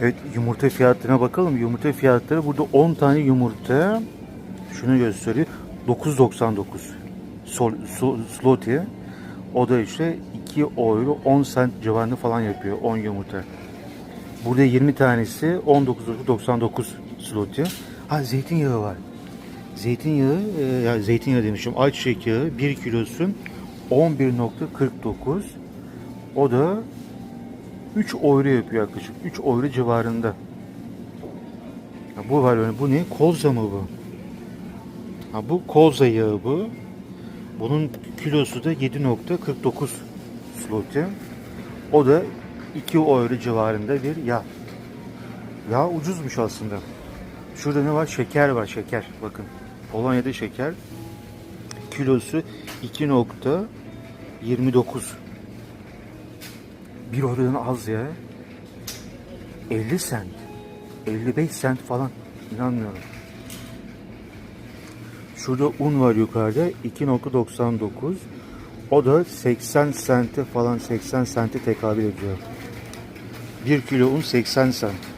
Evet yumurta fiyatlarına bakalım. Yumurta fiyatları burada 10 tane yumurta şunu gösteriyor. 9.99 sol, so, zloty. O da işte 2 euro 10 cent civarında falan yapıyor 10 yumurta. Burada 20 tanesi 19.99 zloty. Ha zeytinyağı var. Zeytinyağı, e, ya zeytinyağı demişim. Ayçiçek yağı 1 kilosu 11.49. O da 3 euro yapıyor yaklaşık. 3 euro civarında. Ya bu var öyle. Bu ne? Kolza mı bu? Ha bu kolza yağı bu. Bunun kilosu da 7.49 zloty. O da 2 euro civarında bir yağ. Yağ ucuzmuş aslında. Şurada ne var? Şeker var, şeker. Bakın. Polonya'da şeker. Kilosu 2.29. 1 eurodan az ya. 50 sent. 55 sent falan. İnanmıyorum. Şurada un var yukarıda. 2.99. O da 80 sente falan 80 sente tekabül ediyor. 1 kilo un 80 sent.